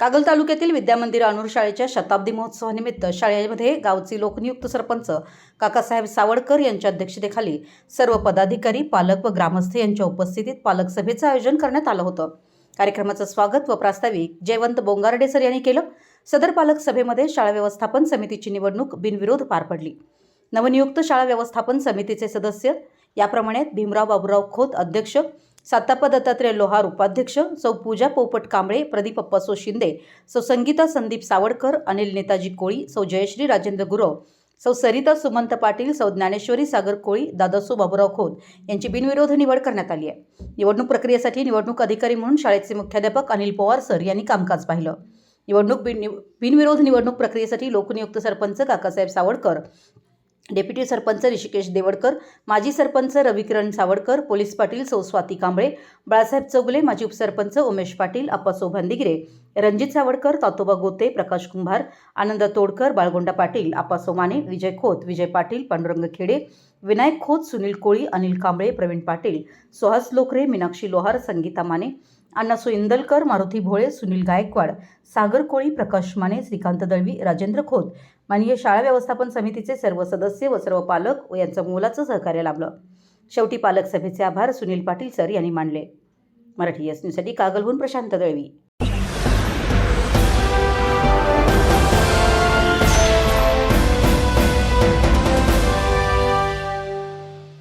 कागल तालुक्यातील विद्यामंदिर अनूर शाळेच्या शताब्दी महोत्सवानिमित्त शाळेमध्ये गावचे लोकनियुक्त सरपंच काकासाहेब सावडकर यांच्या अध्यक्षतेखाली सर्व पदाधिकारी पालक व ग्रामस्थ यांच्या उपस्थितीत पालक सभेचं आयोजन करण्यात आलं होतं. कार्यक्रमाचं स्वागत व प्रास्ताविक जयवंत बोंगारडे सर यांनी केलं. सदर पालक सभेमध्ये शाळा व्यवस्थापन समितीची निवडणूक बिनविरोध पार पडली. नवनियुक्त शाळा व्यवस्थापन समितीचे सदस्य याप्रमाणे भीमराव बाबूराव खोत अध्यक्ष साताप्पा दत्तात्रय लोहार उपाध्यक्ष सौ पूजा पोपट कांबळे प्रदीप अप्पासो शिंदे सौ संगीता संदीप सावडकर अनिल नेताजी कोळी सौ जयश्री राजेंद्र गुरव सौ सरिता सुमंत पाटील सौ ज्ञानेश्वरी सागर कोळी दादासू बाबूराव खोत यांची बिनविरोध निवड करण्यात आली आहे. निवडणूक प्रक्रियेसाठी निवडणूक अधिकारी म्हणून शाळेचे मुख्याध्यापक अनिल पवार सर यांनी कामकाज पाहिलं. निवडणूक बिन बिनविरोध निवडणूक प्रक्रियेसाठी लोकनियुक्त सरपंच काकासाहेब सावडकर डेप्युटी सरपंच ऋषिकेश देवडकर माजी सरपंच रविकिरण सावडकर पोलीस पाटील सौ स्वाती कांबळे बाळासाहेब चौगुले माजी उपसरपंच उमेश पाटील अप्पासो भांदिगिरे रणजित सावडकर तातोबा गोते प्रकाश कुंभार आनंद तोडकर बाळगोंडा पाटील अप्पासो माने विजय खोत विजय पाटील पांडुरंग खेडे विनायक खोत सुनील कोळी अनिल कांबळे प्रवीण पाटील सुहास लोकरे मीनाक्षी लोहार संगीता माने अण्णासो इंदलकर मारुती भोळे सुनील गायकवाड सागर कोळी प्रकाश माने श्रीकांत दळवी राजेंद्र खोत माननीय शाळा व्यवस्थापन समितीचे सर्व सदस्य व सर्व पालक व यांचं मोलाचं सहकार्य लाभलं. शेवटी पालक सभेचे आभार सुनील पाटील सर यांनी मानले. मराठी एस न्यूजसाठी कागलहून प्रशांत दळवी.